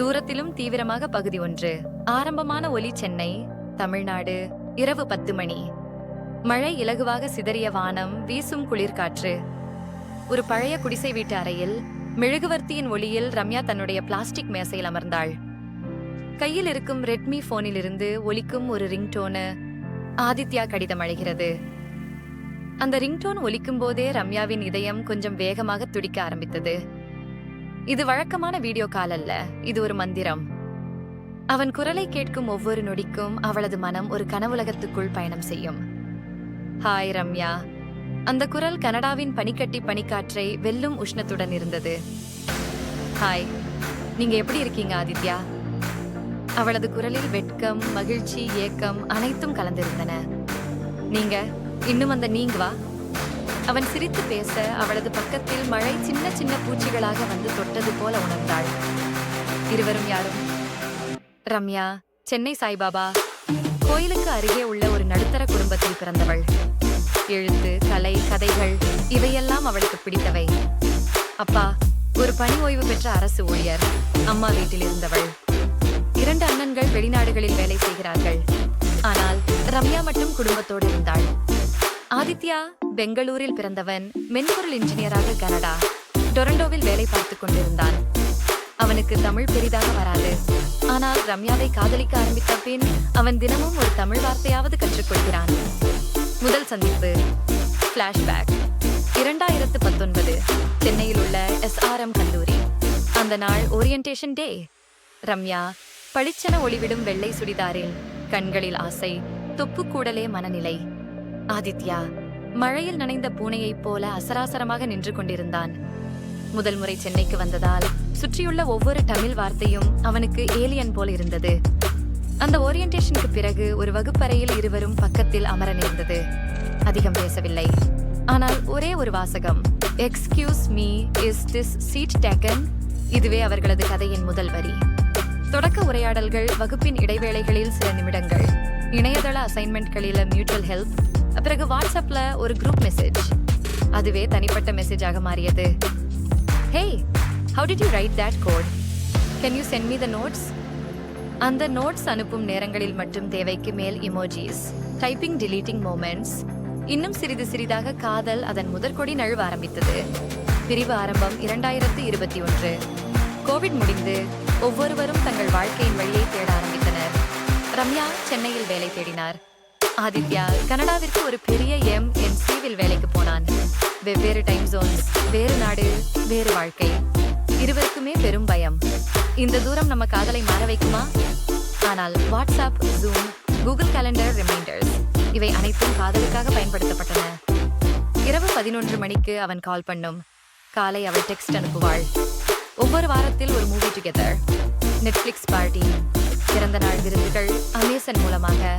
தூரத்திலும் தீவிரமாக பகுதி ஒன்று. ஆரம்பமான ஒலி சென்னை தமிழ்நாடு இரவு பத்து மணி. மழை இலகுவாக சிதறிய வானம் வீசும் குளிர்காற்று. ஒரு பழைய குடிசை வீட்டு அறையில் மெழுகுவர்த்தியின் ஒளியில் ரம்யா தன்னுடைய பிளாஸ்டிக் மேசையில் அமர்ந்தாள். கையில் இருக்கும் ரெட்மி போனிலிருந்து ஒலிக்கும் ஒரு ரிங்டோனு ஆதித்யா கடிதம் அழைகிறது. அந்த ரிங்டோன் ஒலிக்கும் போதே ரம்யாவின் இதயம் கொஞ்சம் வேகமாக துடிக்க ஆரம்பித்தது. இது வழக்கமான வீடியோ கால் அல்ல. இது ஒரு மந்திரம். அவன் குரலை கேட்கும் ஒவ்வொரு நொடிக்கும் அவளது மனம் ஒரு கனவுலகத்துக்குள் பயணம் செய்யும். ஹாய் ரம்யா. அந்த குரல் கனடாவின் பனிக்கட்டி பனிக்காற்றை வெல்லும் உஷ்ணத்துடன் இருந்தது. ஹாய் நீங்க எப்படி இருக்கீங்க ஆதித்யா? அவளது குரலில் வெட்கம் மகிழ்ச்சி ஏக்கம் அனைத்தும் கலந்திருந்தன. நீங்க இன்னும் அந்த நீங்க வா. அவன் சிரித்து பேச அவளது பக்கத்தில் மழை சின்ன சின்ன பூச்சிகளாக வந்து தொட்டது போல உணர்ந்தாள். இருவரும் யாரும்? ரம்யா சென்னை சாய்பாபா. கோயிலுக்கு அருகே உள்ள ஒரு நடுத்தர குடும்பத்தில் பிறந்தவள். எழுத்து கலை கதைகள் இவையெல்லாம் அவளுக்கு பிடித்தவை. அப்பா ஒரு பணி ஓய்வு பெற்ற அரசு ஊழியர். அம்மா வீட்டில் இருந்தவள். இரண்டு அண்ணன்கள் வெளிநாடுகளில் வேலை செய்கிறார்கள். ஆனால் ரம்யா மட்டும் குடும்பத்தோடு இருந்தாள். ஆதித்யா பெங்களூரில் பிறந்தவன் மென்பொருள் இன்ஜினியராக கனடா. டொரண்டோவில் வேலை பார்த்துக் கொண்டிருந்தான். அவனுக்கு தமிழ் பெரிதாக வராது. ஆனால் ரம்யாவை காதலிக்க ஆரம்பித்த பின் அவன் தினமும் ஒரு தமிழ் வார்த்தையாவது கற்றுக்கொள்கிறான். முதல் சந்திப்பு ஃபிளாஷ்பேக் இரண்டாயிரத்து பத்தொன்பது சென்னையில் உள்ள எஸ்ஆர்எம் கல்லூரி. அந்த நாள் ஓரியன்டேஷன் டே ரம்யா பளிச்சென ஒளிவிடும் வெள்ளை சுடிதாரில் கண்களில் ஆசை தொப்புக்கூடலே மனநிலை. ஆதித்யா மழையில் நனைந்த பூனையைப் போல அசராசரமாக நின்று கொண்டிருந்தான். முதல் முறை சென்னைக்கு வந்ததால் சுற்றியுள்ள ஒவ்வொரு தமிழ் வார்த்தையும் அவனுக்கு ஏலியன் போல் இருந்தது. அந்த ஓரியன்டேஷனுக்கு பிறகு ஒரு வகுப்பறையில் இருவரும் பக்கத்தில் அமர நேர்ந்தது. அதிகம் பேசவில்லை. ஆனால் ஒரே ஒரு வாசகம் excuse me is this seat taken இதுவே அவர்களது கதையின் முதல் வரி. தொடக்க உரையாடல்கள் வகுப்பின் இடைவேளைகளில் சில நிமிடங்கள் இணையதள அசைன்மெண்ட்களில் மியூச்சுவல் ஹெல்ப் பிறகு வாட்ஸ்அப்ல ஒரு குரூப் மெசேஜ் அதுவே தனிப்பட்ட மெசேஜாக மாறியது. Hey how did you write that code can you send me the notes அந்த நோட்ஸ் அனுப்பும் நேரங்களில் மட்டும் தேவைக்கு மேல் இமோஜிஸ் டைப்பிங் டிலீட்டிங் மூமெண்ட்ஸ் இன்னும் சிறிது சிறிதாக காதல் அதன் முதற்கொடி நழுவ ஆரம்பித்தது. பிரிவு ஆரம்பம் இரண்டாயிரத்து இருபத்தி ஒன்று. கோவிட் முடிந்து ஒவ்வொருவரும் தங்கள் வாழ்க்கையின் வழியை தேட ஆரம்பித்தனர். ரம்யா சென்னையில் வேலை தேடினார். ஆதித்யா கனடாவிற்கு ஒரு பெரிய எம் என் சிவில் வேலைக்கு போனான். வெவ்வேறு டைம் ஜோன்ஸ் வேறு நாடு வேறு வாழ்க்கை. இருவருக்குமே பெரும் பயம். இந்த தூரம் நம்ம காதலை மாற வைக்குமா? ஆனால் WhatsApp Zoom Google calendar reminders இவை அனைத்தும் காதலுக்காக பயன்படுத்தப்பட்டன. இரவு பதினொன்று மணிக்கு அவன் கால் பண்ணும். காலை அவள் டெக்ஸ்ட் அனுப்புவாள். ஒவ்வொரு வாரத்தில் ஒரு மூவி டுகெதர் நெட்ஃப்ளிக்ஸ் பார்ட்டி பிறந்த நாள் விருந்துகள் அமேசன் மூலமாக.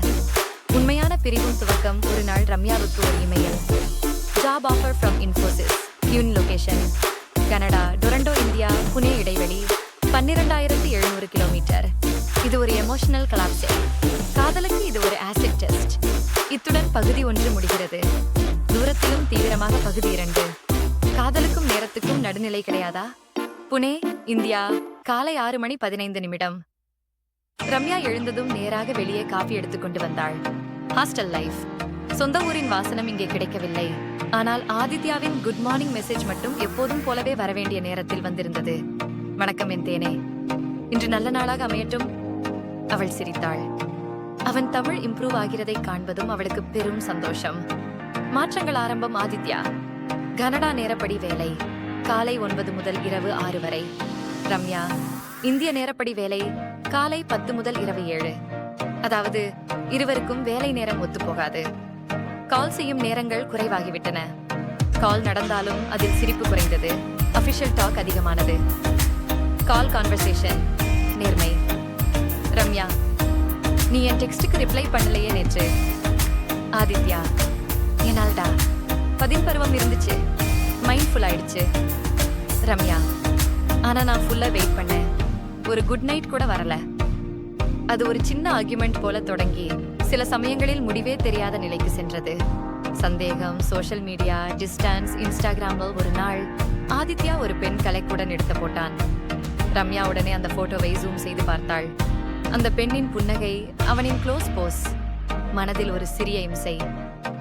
உண்மையான பிரிவும் துவக்கம் ஒரு நாள் ரம்யாவுக்கு ஒரு email. Job offer from Infosys Yoon location Canada Toronto India Pune இடைவெளி பன்னிரெண்டாயிரத்தி எழுநூறு கிலோமீட்டர். இது ஒரு எமோஷனல் கலாப்சே காதலுக்கு இது ஒரு ஆசிட் டெஸ்ட் இத்துடன் பகுதி ஒன்று முடிகிறது. தூரத்திலும் தீவிரமாக பகுதி இரண்டு. காதலுக்கும் நேரத்துக்கும் நடுநிலை கிடையாதா? புனே இந்தியா காலை ஆறு மணி பதினைந்து நிமிடம். ரம்யா எழுந்ததும் நேராக வெளியே காபி எடுத்துக்கொண்டு வந்தாள். ஹாஸ்டல் லைஃப் சொந்த ஊரின் வாசனம் இங்கே கிடைக்கவில்லை. ஆனால் ஆதித்யாவின் குட் மார்னிங் மெசேஜ் மட்டும் எப்போதும் போலவே வரவேண்டிய நேரத்தில் வந்திருந்தது. வணக்கம் என் தேனே. இன்று நல்ல நாளாக அமையட்டும். அவள் சிரித்தாள். அவன் தமிழ் இம்ப்ரூவ் ஆகிறதை காண்பதும் அவளுக்கு பெரும் சந்தோஷம். மாற்றங்கள் ஆரம்பம் ஆதித்யா. கனடா நேரப்படி வேலை. காலை ஒன்பது முதல் இரவு ஆறு வரை. ரம்யா இந்திய நேரப்படி வேலை. காலை பத்து முதல் இரவு ஏழு. அதாவது இருவருக்கும் வேலை நேரம் ஒத்துப்போகாது. கால் செய்யும் நேரங்கள் குறைவாகிவிட்டன. கால் நடந்தாலும் அதில் சிரிப்பு குறைந்தது. அபிஷியல் டாக் அதிகமானது. கால் கான்வர்சேஷன் நேர்மை. ரம்யா நீ என் டெக்ஸ்டுக்கு ரிப்ளை பண்ணலையே நேற்று. ஆதித்யா என்னால்டா பதின் பருவம் இருந்துச்சு. மைண்ட்ஃபுல் ஆயிடுச்சு. ரம்யா ஆனால் நான் ஃபுல்லாக வெயிட் பண்ணேன். ஒரு குட் நைட் கூட வரல. அது ஒரு சின்ன ஆர்குமெண்ட் போல தொடங்கி சில சமயங்களில் முடிவே தெரியாத நிலைக்கு சென்றது. சந்தேகம் சோஷியல் மீடியா டிஸ்டன்ஸ் இன்ஸ்டாகிராமில் ஒரு நாள் ஆதித்யா ஒரு பெண் கலைக்குடன் எடுத்து போட்டான். ரம்யா உடனே அந்த போட்டோவை ஜூம் செய்து பார்த்தாள். அந்த பெண்ணின் புன்னகை அவனின் க்ளோஸ் போஸ் மனதில் ஒரு சிறிய இம்சை.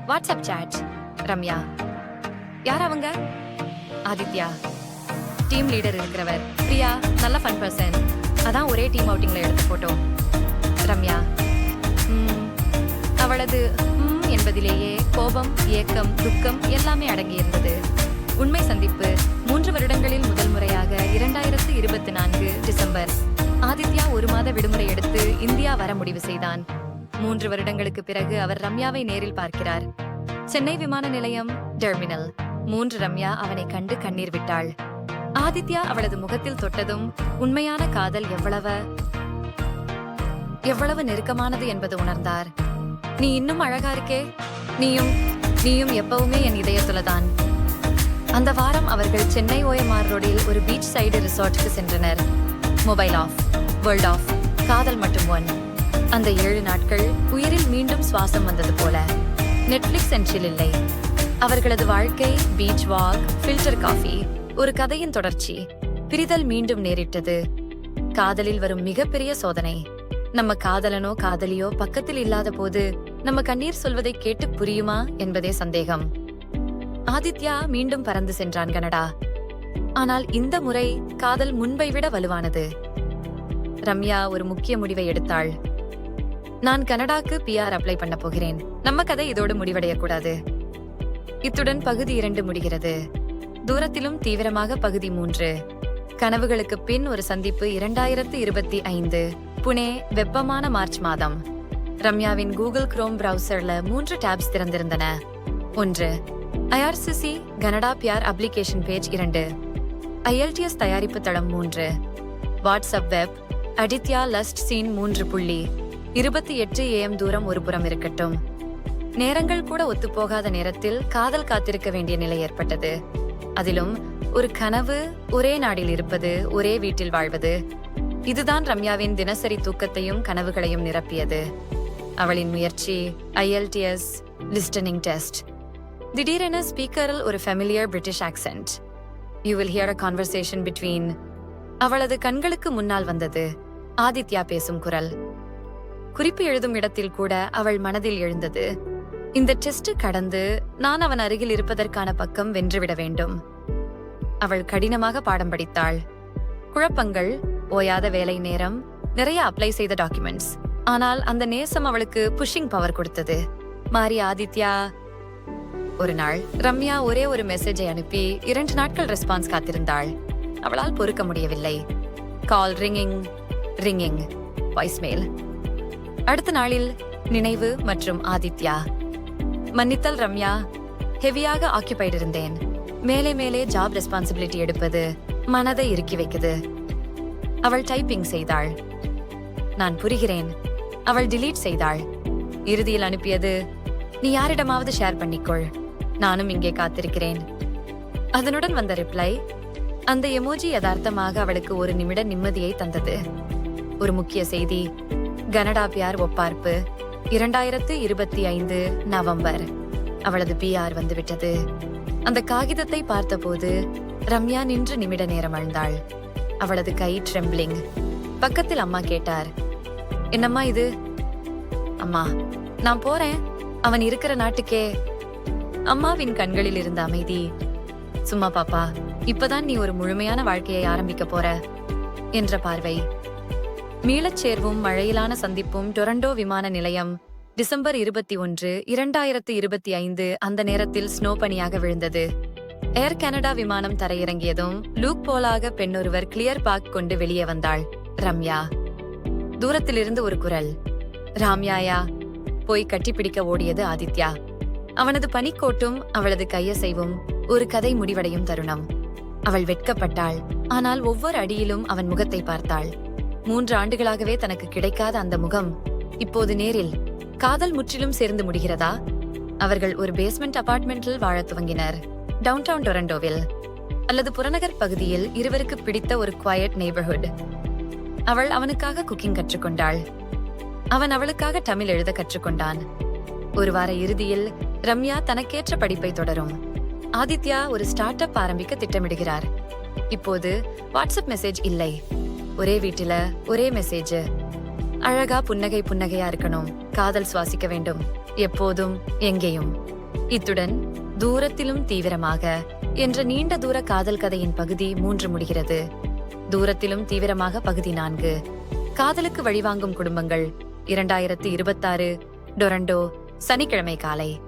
WhatsApp chat Ramya. யார் அவங்க? ஆதித்யா. டீம் லீடர் இருக்கிறவர். பிரியா நல்ல ஃபன் பர்சன் அதான் ஒரே டீம் அவுட்டிங்கில் எடுத்த போட்டோம். ரம்யா. அவளது என்பதிலேயே கோபம் ஏக்கம் துக்கம் எல்லாமே அடங்கியிருந்தது. உண்மை சந்திப்பு மூன்று வருடங்களில் முதல் முறையாக இரண்டாயிரத்து இருபத்தி நான்கு டிசம்பர். ஆதித்யா ஒரு மாத விடுமுறை எடுத்து இந்தியா வர முடிவு செய்தான். மூன்று வருடங்களுக்கு பிறகு அவர் ரம்யாவை நேரில் பார்க்கிறார். சென்னை விமான நிலையம் டெர்மினல். மூன்று ரம்யா அவனை கண்டு கண்ணீர் விட்டாள். ஆதித்யா அவளது முகத்தில் தொட்டதும் உண்மையான காதல் எவ்வளவு? எவ்வளவு நெருக்கமானது என்பது உணர்ந்தார். நீ இன்னும் அழகா இருக்கே. நீயும் நீயும் எப்பவுமே என் இதயத்துலதான். அந்த வாரம் அவர்கள் சென்னை ஓயமார் ரோடில் ஒரு பீச் சைடு ரிசார்ட்டுக்கு சென்றனர். மொபைல் ஆஃப் வேர்ல்ட் ஆஃப் காதல் மட்டும் ஒன் அந்த ஏழு நாட்கள் உயிரில் மீண்டும் சுவாசம் வந்தது போல. நெட்ஃபிளிக்ஸ் என்றில் இல்லை. அவர்களது வாழ்க்கை பீச் வாக் ஃபில்டர் காஃபி ஒரு கதையின் தொடர்ச்சி பிரிதல் மீண்டும் நேரிட்டது. காதலில் வரும் மிகப்பெரிய சோதனை. நம்ம காதலனோ காதலியோ பக்கத்தில் இல்லாத போது நம்ம கண்ணீர் சொல்வதை கேட்டு புரியுமா என்பதே சந்தேகம். ஆதித்யா மீண்டும் பறந்து சென்றான் கனடா. ஆனால் இந்த முறை காதல் முன்பை விட வலுவானது. ரம்யா ஒரு முக்கிய முடிவை எடுத்தாள். நான் கனடாக்கு பிஆர் அப்ளை பண்ண போகிறேன். நம்ம கதை இதோடு முடிவடையக்கூடாது. இத்துடன் பகுதி இரண்டு முடிகிறது. தூரத்திலும் தீவிரமாக பகுதி மூன்று. கனவுகளுக்கு பின் ஒரு சந்திப்பு இரண்டாயிரத்து இருபத்தி ஐந்து. புனே வெப்பமான மார்ச் மாதம். ரம்யாவின் கூகுள் குரோம் பிரவுசர்ல மூன்று டேப்ஸ் திறந்திருந்தன. ஒன்று IRCC Canada PR application page இரண்டு. ஐஎல்டிஎஸ் தயாரிப்பு தளம் மூன்று. WhatsApp web Aditya last seen மூன்று புள்ளி இருபத்தி எட்டு ஏஎம் தூரம் ஒரு புறம் இருக்கட்டும். நேரங்கள் கூட ஒத்துப்போகாத நேரத்தில் காதல் காத்திருக்க வேண்டிய நிலை ஏற்பட்டது. அதிலும் ஒரு கனவு ஒரே நாடில் இருப்பது ஒரே வீட்டில் வாழ்வது. இதுதான் ரம்யாவின் தினசரி தூக்கத்தையும் கனவுகளையும் நிரப்பியது. அவளின் முயற்சி ஐஎல்டிஎஸ் லிஸ்டனிங் டெஸ்ட் திடீரென ஸ்பீக்கரில் ஒரு familiar British accent you will hear a conversation between அவளது கண்களுக்கு முன்னால் வந்தது ஆதித்யா பேசும் குரல். குறிப்பு எழுதும் இடத்தில் கூட அவள் மனதில் எழுந்தது. இந்த டெஸ்ட் கடந்து நான் அவன் அருகில் இருப்பதற்கான பக்கம் வென்றுவிட வேண்டும். அவள் கடினமாக பாடம் படித்தாள். குழப்பங்கள் ஓயாத வேலை நேரம் நிறைய அப்ளை செய்த டாக்குமெண்ட்ஸ் ஆனால் அந்த நேசம் அவளுக்கு புஷிங் பவர் கொடுத்தது. மாரி ஆதித்யா ஒரு நாள் ரம்யா ஒரே ஒரு மெசேஜை அனுப்பி இரண்டு நாட்கள் ரெஸ்பான்ஸ் காத்திருந்தாள். அவளால் பொறுக்க முடியவில்லை. கால் ரிங்கிங் ரிங்கிங் வாய்ஸ்மெயில் அடுத்த நாளில் நினைவு மற்றும் ஆதித்யா. மன்னித்தல் ரம்யா ஹெவியாக ஆக்கியபைடு இருந்தேன். மேலே மேலே ஜாப் ரெஸ்பான்சிபிலிட்டி எடுப்பது மனதை இறுக்கி வைக்குது. அவள் டைப்பிங் செய்தாள். நான் புரிகிறேன். அவள் டிலீட் செய்தாள். இறுதியில் அனுப்பியது நீ யாரிடமாவது ஷேர் பண்ணிக்கொள். நானும் இங்கே காத்திருக்கிறேன். அதனுடன் வந்த ரிப்ளை அந்த எமோஜி யதார்த்தமாக அவளுக்கு ஒரு நிமிட நிம்மதியை தந்தது. ஒரு முக்கிய செய்தி கனடா பியார் ஒப்பார்ப்பு இரண்டாயிரத்து இருபத்தி ஐந்து நவம்பர். அவளது பிஆர் வந்துவிட்டது. அந்த காகிதத்தை பார்த்தபோது ரம்யா நின்று நிமிட நேரம் அழுந்தாள். அவளது கை ட்ரெம்பிளிங் பக்கத்தில் அம்மா கேட்டார் என்னம்மா இது? அம்மா நான் போறேன். அவன் இருக்கிற நாட்டுக்கே. அம்மாவின் கண்களில் இருந்த அமைதி சும்மா பாப்பா இப்பதான் நீ ஒரு முழுமையான வாழ்க்கையை ஆரம்பிக்க போற என்ற பார்வை. மீளச் சேர்வும் மழையிலான சந்திப்பும் டொரண்டோ விமான நிலையம் டிசம்பர் இருபத்தி ஒன்று இரண்டாயிரத்து இருபத்தி ஐந்து அந்த நேரத்தில் ஸ்னோ பனியாக விழுந்தது. ஏர் கனடா விமானம் தரையிறங்கியதும் லூக் போலாக பெண்ணொருவர் கிளியர் பாக் கொண்டு வெளியே வந்தாள் ரம்யா. தூரத்திலிருந்து ஒரு குரல். ராம்யாயா போய் கட்டிப்பிடிக்க ஓடியது ஆதித்யா. அவனது பனிக்கோட்டும் அவளது கையசைவும் ஒரு கதை முடிவடையும் தருணம். அவள் வெட்கப்பட்டாள் ஆனால் ஒவ்வொரு அடியிலும் அவன் முகத்தை பார்த்தாள். மூன்று ஆண்டுகளாகவே தனக்கு கிடைக்காத அந்த முகம் இப்போது நேரில் காதல் முற்றிலும் சேர்ந்து முடிகிறதா? அவர்கள் ஒரு பேஸ்மெண்ட் அபார்ட்மெண்டில் வாழத் துவங்கினர். டவுன்டவுன் டொரண்டோவில் அல்லது புறநகர் பகுதியில் இருவருக்கு பிடித்த ஒரு குவாய்ட் நெய்பர்ஹுட் அவள் அவனுக்காக குக்கிங் கற்றுக்கொண்டாள். அவன் அவளுக்காக தமிழ் எழுத கற்றுக்கொண்டான். ஒரு வார இறுதியில் ரம்யா தனக்கேற்ற படிப்பை தொடரும். ஆதித்யா ஒரு ஸ்டார்ட் அப் ஆரம்பிக்க திட்டமிடுகிறார். இப்போது வாட்ஸ்அப் மெசேஜ் இல்லை. ஒரே வீட்டில ஒரே மெசேஜ். அழகா புன்னகை புன்னகையா இருக்கணும். காதல் சுவாசிக்க வேண்டும். எப்போதும் எங்கேயும். இத்துடன் தூரத்திலும் தீவிரமாக என்ற நீண்ட தூர காதல் கதையின் பகுதி மூன்று முடிகிறது. தூரத்திலும் தீவிரமாக பகுதி நான்கு. காதலுக்கு வழிவாங்கும் குடும்பங்கள் இரண்டாயிரத்து இருபத்தாறு டொரண்டோ சனிக்கிழமை காலை.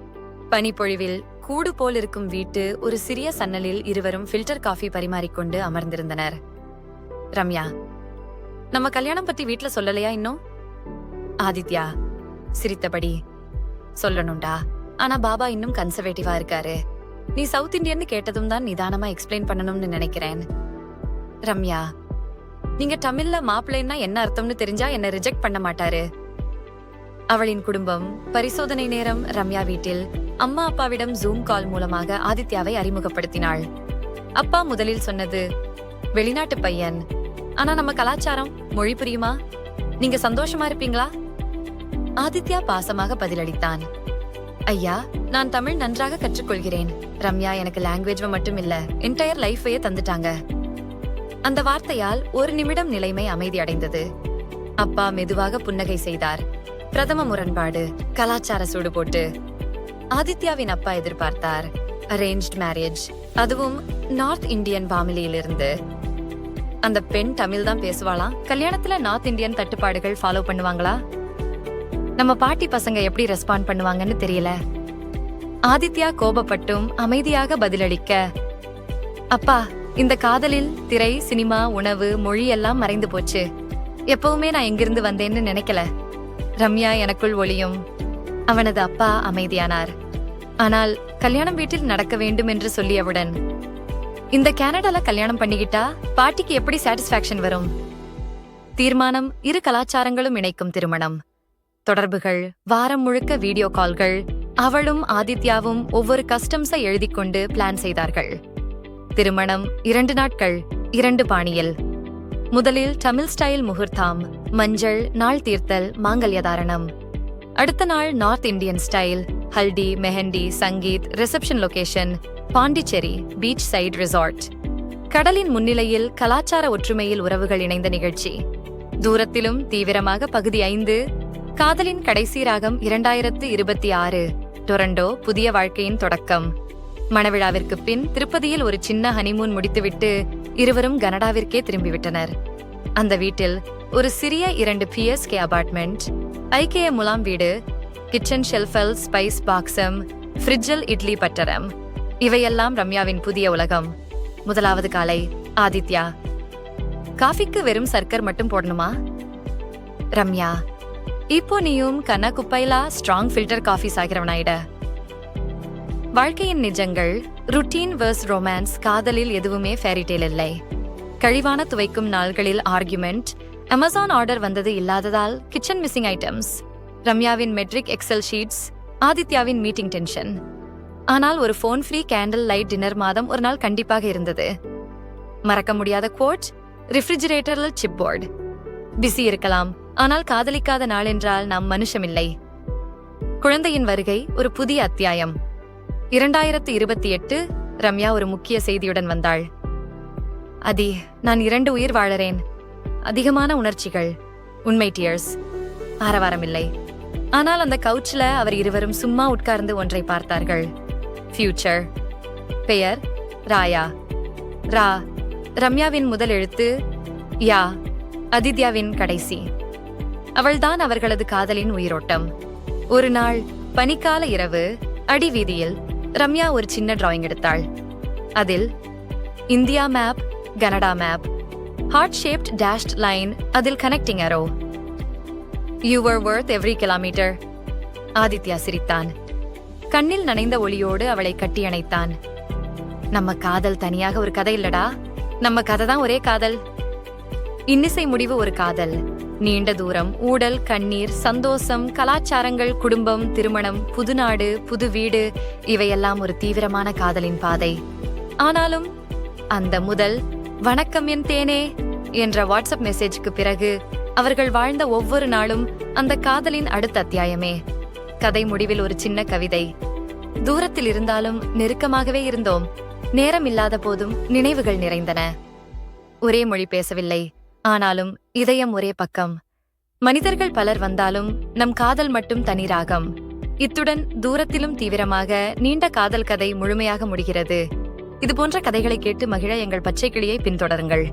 பனிப்பொழிவில் கூடு போல் இருக்கும் வீட்டு ஒரு சிறிய சன்னலில் இருவரும் ஃபில்டர் காஃபி பரிமாறிக்கொண்டு அமர்ந்திருந்தனர். ரம்யா நம்ம கல்யாணம் பத்தி வீட்ல சொல்லலையா இன்னும்? ஆதித்யா சிரித்தபடி சொல்லணும்டா. ஆனா பாபா இன்னும் கன்சர்வேட்டிவா இருக்காரு. நீ சவுத் இந்தியன்னு கேட்டதும் தான் நிதானமா எக்ஸ்பிளைன் பண்ணணும்னு நினைக்கிறேன். ரம்யா நீங்க தமிழ்ல மாப்பிள்ளைன்னா என்ன அர்த்தம்னு தெரிஞ்சா என்ன ரிஜெக்ட் பண்ண மாட்டாரு. அவளின் குடும்பம் பரிசோதனை நேரம் ரம்யா வீட்டில் அம்மா அப்பாவிடம் ஜூம் கால் மூலமாக ஆதித்யாவை அறிமுகப்படுத்தினாள். அப்பா முதலில் சொன்னது வெளிநாட்டு பையன். ஆனா நம்ம கலாச்சாரம் மொழி புரியுமா? நீங்க சந்தோஷமா இருப்பீங்களா? ஆதித்யா பாசமாக பதிலளித்தான். ஐயா நான் தமிழ் நன்றாக கற்றுக்கொள்கிறேன். ரம்யா எனக்கு லாங்குவேஜ் மட்டும் இல்ல என்டையர் லைஃபையே தந்துட்டாங்க. அந்த வார்த்தையால் ஒரு நிமிடம் நிலைமை அமைதி அடைந்தது. அப்பா மெதுவாக புன்னகை செய்தார். பிரதம முரண்பாடு கலாச்சார சூடு போட்டு. ஆதித்யாவின் அப்பா எதிர்பார்த்தார். அரேஞ்ச்ட் மேரேஜ் அதுவும் நார்த் இந்தியன் ஃபேமிலியில் இருந்து அந்த பெண் தமிழ் தான் பேசுவாளாம் கல்யாணத்துல நார்த் இந்தியன் தட்டுப்பாடுகள் ஃபாலோ பண்ணுவாங்களா? நம்ம பாட்டி பசங்க எப்படி ரெஸ்பாண்ட் பண்ணுவாங்கன்னு தெரியல. ஆதித்யா கோபப்பட்டும் அமைதியாக பதிலளிக்க அப்பா இந்த காதலில் திரை சினிமா உணவு மொழி எல்லாம் மறைந்து போச்சு. எப்பவுமே நான் எங்கிருந்து வந்தேன்னு நினைக்கல. ரம்யா எனக்குள் ஒளியும். அவனது அப்பா அமைதியானார். ஆனால் கல்யாணம் வீட்டில் நடக்க வேண்டும் என்று சொல்லியவுடன் இந்த கனடால கல்யாணம் பண்ணிக்கிட்டா பாட்டிக்கு எப்படி சாட்டிஸ்பாக்சன் வரும்? தீர்மானம் இரு கலாச்சாரங்களும் இணைக்கும் திருமணம். தொடர்புகள் வாரம் முழுக்க வீடியோ கால்கள் அவளும் ஆதித்யாவும் ஒவ்வொரு கஸ்டம்ஸை எழுதி கொண்டு பிளான் செய்தார்கள். திருமணம் இரண்டு நாட்கள் இரண்டு பாணியில். முதலில் தமிழ் ஸ்டைல் முகூர்த்தம் மஞ்சள் நாள் தீர்த்தல் மாங்கல்ய தாரணம் அடுத்த நாள் north Indian style haldi mehndi sangeet reception location Pondicherry beach side resort. கடலின் முன்னிலையில் கலாச்சார ஒற்றுமையில் உறவுகள் இணைந்த நிகழ்ச்சி. தூரத்திலும் தீவிரமாக பகுதி ஐந்து காதலின் கடைசி ராகம் இரண்டாயிரத்து இருபத்தி ஆறு. டொரண்டோ புதிய வாழ்க்கையின் தொடக்கம். மணவிழாவிற்கு பின் திருப்பதியில் ஒரு சின்ன ஹனிமூன் முடித்துவிட்டு இருவரும் கனடாவிற்கே திரும்பிவிட்டனர். அந்த வீட்டில் ஒரு சிறிய இரண்டு பிஎஸ்கே அபார்ட்மெண்ட் ஐக்கிய முலாம் வீடு கிச்சன் ஷெல்ஃபல் ஸ்பைஸ் பாக்ஸம் ஃப்ரிட்ஜில் இட்லி பட்டரம். இவையெல்லாம் ரம்யாவின் புதிய உலகம். முதலாவது காலை ஆதித்யா. காஃபிக்கு வெறும் சர்க்கர் மட்டும் போடணுமா? ரம்யா இப்போ நீயும் கண்ணா குப்பைலா ஸ்ட்ராங் ஃபில்டர் காஃபி சாகிறவனாயிட வாழ்க்கையின் நிஜங்கள் ருட்டீன் வர்ஸ் ரொமான்ஸ் காதலில் எதுவுமே ஃபேரிடேல் இல்லை. கழிவான துவைக்கும் நாள்களில் ஆர்குமெண்ட் அமேசான் ஆர்டர் வந்தது இல்லாததால் கிச்சன் மிஸ்ஸிங் ஐட்டம்ஸ் ரம்யாவின் மெட்ரிக் எக்ஸல் ஷீட்ஸ் ஆதித்யாவின் மீட்டிங் டென்ஷன் ஆனால் ஒரு phone free candle light dinner மாதம் ஒரு நாள் கண்டிப்பாக இருந்தது. மறக்க முடியாத கோட் ரெஃப்ரிஜிரேட்டரில் சிப் போர்டு பிஸி இருக்கலாம். ஆனால் காதலிக்காத நாள் என்றால் நாம் மனுஷமில்லை. குழந்தையின் வருகை ஒரு புதிய அத்தியாயம். இரண்டாயிரத்து இருபத்தி எட்டு ரம்யா ஒரு முக்கிய செய்தியுடன் வந்தாள். அதி நான் இரண்டு உயிர் வாழறேன். அதிகமான உணர்ச்சிகள். உண்மை டியர்ஸ் ஆரவாரமில்லை. ஆனால் அந்த கவுச்சில் அவர் இருவரும் சும்மா உட்கார்ந்து ஒன்றை பார்த்தார்கள். ஃபியூச்சர் பெயர் ராயா. ரா ரம்யாவின் முதல் எழுத்து யா அதித்யாவின் கடைசி. அவள்தான் அவர்களது காதலின் உயிரோட்டம். ஒரு நாள் பனிக்கால இரவு அடிவீதியில் ரம்யா ஒரு சின்ன டிராயிங் எடுத்தாள். அதில் India map Canada map heart shaped dashed line அதில் connecting arrow you're worth every kilometre Aditya சிரித்தான். கண்ணில் நனைந்த ஒளியோடு அவளை கட்டியணைத்தான் நம்ம காதல் தனியாக ஒரு கதை இல்லடா. நம்ம கதை தான் ஒரே காதல். இன்னிசை முடிவு ஒரு காதல். நீண்ட தூரம் ஊடல் கண்ணீர் சந்தோஷம் கலாச்சாரங்கள் குடும்பம் திருமணம் புதுநாடு புது வீடு இவையெல்லாம் ஒரு தீவிரமான காதலின் பாதை. ஆனாலும் அந்த முதல் வணக்கம் என் தேனே என்ற வாட்ஸ்அப் மெசேஜுக்கு பிறகு அவர்கள் வாழ்ந்த ஒவ்வொரு நாளும் அந்த காதலின் அடுத்த அத்தியாயமே. கதை முடிவில் ஒரு சின்ன கவிதை. தூரத்தில் இருந்தாலும் நெருக்கமாகவே இருந்தோம். நேரம் இல்லாத போதும் நினைவுகள் நிறைந்தன. ஒரே மொழி பேசவில்லை. ஆனாலும் இதயம் ஒரே பக்கம். மனிதர்கள் பலர் வந்தாலும் நம் காதல் மட்டும் தனி ராகம். இத்துடன் தூரத்திலும் தீவிரமாக நீண்ட காதல் கதை முழுமையாக முடிகிறது. இது போன்ற கதைகளை கேட்டு மகிழ எங்கள் பச்சை கிளியை பின்தொடருங்கள்.